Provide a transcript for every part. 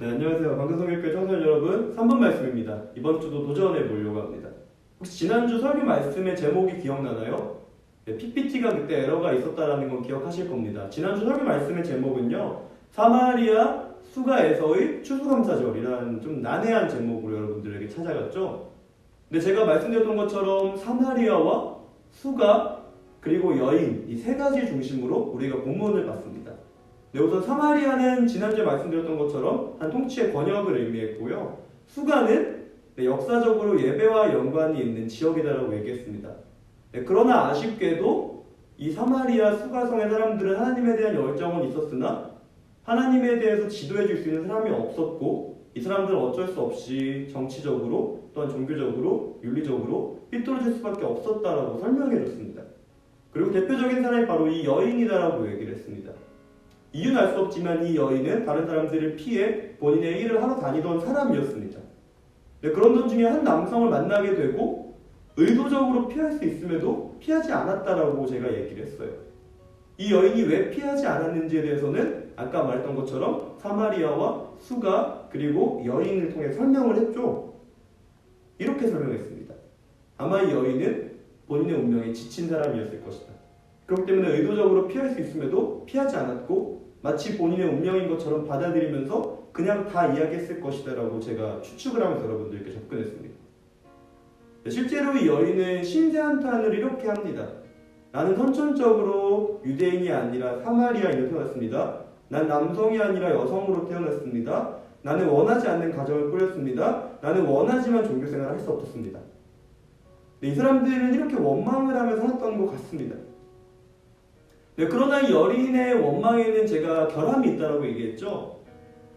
네, 안녕하세요. 방송성교회 청소년 여러분, 3번 말씀입니다. 이번 주도 도전해 보려고 합니다. 혹시 지난주 설교 말씀의 제목이 기억나나요? 네, PPT가 그때 에러가 있었다라는 건 기억하실 겁니다. 지난주 설교 말씀의 제목은요, 사마리아 수가에서의 추수감사절이라는 좀 난해한 제목으로 여러분들에게 찾아갔죠. 근데 제가 말씀드렸던 것처럼 사마리아와 수가 그리고 여인 이 세 가지 중심으로 우리가 본문을 봤습니다. 네, 우선 사마리아는 지난주에 말씀드렸던 것처럼 한 통치의 권역을 의미했고요. 수가는 네, 역사적으로 예배와 연관이 있는 지역이다라고 얘기했습니다. 네, 그러나 아쉽게도 이 사마리아 수가성의 사람들은 하나님에 대한 열정은 있었으나 하나님에 대해서 지도해 줄 수 있는 사람이 없었고 이 사람들은 어쩔 수 없이 정치적으로 또한 종교적으로 윤리적으로 삐뚤어질 수밖에 없었다라고 설명해 줬습니다. 그리고 대표적인 사람이 바로 이 여인이다라고 얘기를 했습니다. 이유는 알 수 없지만 이 여인은 다른 사람들을 피해 본인의 일을 하러 다니던 사람이었습니다. 네, 그런 돈 중에 한 남성을 만나게 되고 의도적으로 피할 수 있음에도 피하지 않았다라고 제가 얘기를 했어요. 이 여인이 왜 피하지 않았는지에 대해서는 아까 말했던 것처럼 사마리아와 수가 그리고 여인을 통해 설명을 했죠. 이렇게 설명했습니다. 아마 이 여인은 본인의 운명에 지친 사람이었을 것이다. 그렇기 때문에 의도적으로 피할 수 있음에도 피하지 않았고 마치 본인의 운명인 것처럼 받아들이면서 그냥 다 이야기했을 것이다 라고 제가 추측을 하면서 여러분들께 접근했습니다. 네, 실제로 이 여인은 심세한탄을 이렇게 합니다. 나는 선천적으로 유대인이 아니라 사마리아인으로 태어났습니다. 난 남성이 아니라 여성으로 태어났습니다. 나는 원하지 않는 가정을 꾸렸습니다. 나는 원하지만 종교생활을 할 수 없었습니다. 네, 이 사람들은 이렇게 원망을 하며 살았던 것 같습니다. 네, 그러나 이 여인의 원망에는 제가 결함이 있다고 얘기했죠.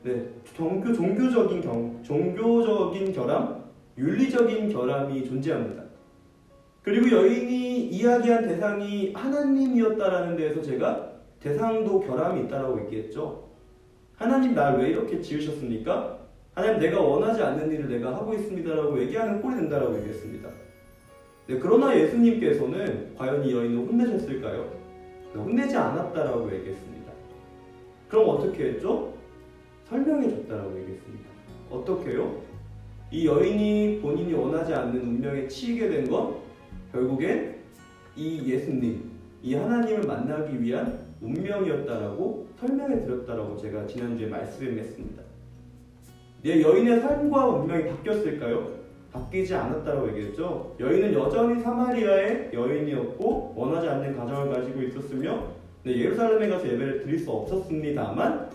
네, 종교, 종교적인 경, 종교적인 결함, 윤리적인 결함이 존재합니다. 그리고 여인이 이야기한 대상이 하나님이었다라는 데에서 제가 대상도 결함이 있다라고 얘기했죠. 하나님 날 왜 이렇게 지으셨습니까? 하나님 내가 원하지 않는 일을 내가 하고 있습니다라고 얘기하는 꼴이 된다라고 얘기했습니다. 네, 그러나 예수님께서는 과연 이 여인을 혼내셨을까요? 네, 혼내지 않았다라고 얘기했습니다. 그럼 어떻게 했죠? 설명해 줬다라고 얘기했습니다. 어떻게요? 이 여인이 본인이 원하지 않는 운명에 치이게 된 건 결국엔 이 예수님, 이 하나님을 만나기 위한 운명이었다라고 설명해 드렸다라고 제가 지난주에 말씀했습니다. 내 여인의 삶과 운명이 바뀌었을까요? 바뀌지 않았다고 얘기했죠. 여인은 여전히 사마리아의 여인이었고 원하지 않는 가정을 가지고 있었으며 네, 예루살렘에 가서 예배를 드릴 수 없었습니다만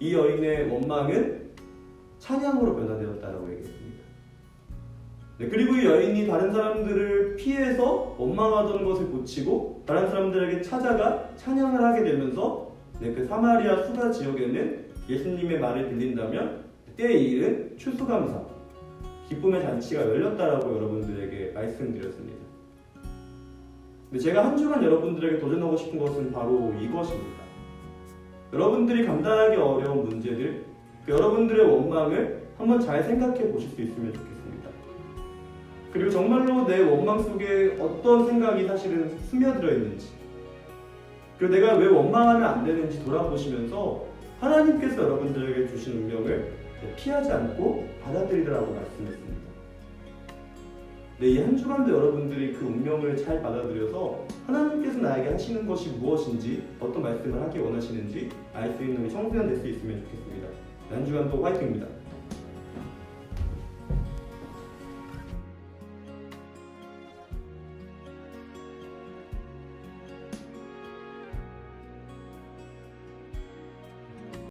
이 여인의 원망은 찬양으로 변화되었다고 얘기했습니다. 네, 그리고 이 여인이 다른 사람들을 피해서 원망하던 것을 고치고 다른 사람들에게 찾아가 찬양을 하게 되면서 네, 그 사마리아 수가 지역에는 예수님의 말을 들린다면 때의 일은 추수감사, 기쁨의 잔치가 열렸다라고 여러분들에게 말씀드렸습니다. 근데 제가 한 주간 여러분들에게 도전하고 싶은 것은 바로 이것입니다. 여러분들이 감당하기 어려운 문제들, 그 여러분들의 원망을 한번 잘 생각해 보실 수 있으면 좋겠습니다. 그리고 정말로 내 원망 속에 어떤 생각이 사실은 스며들어 있는지, 그리고 내가 왜 원망하면 안 되는지 돌아보시면서 하나님께서 여러분들에게 주신 운명을 피하지 않고 받아들이라고 말씀했습니다. 네, 이 한 주간도 여러분들이 그 운명을 잘 받아들여서 하나님께서 나에게 하시는 것이 무엇인지 어떤 말씀을 하기 원하시는지 알 수 있는 청소년 될 수 있으면 좋겠습니다. 네, 한 주간도 화이팅입니다.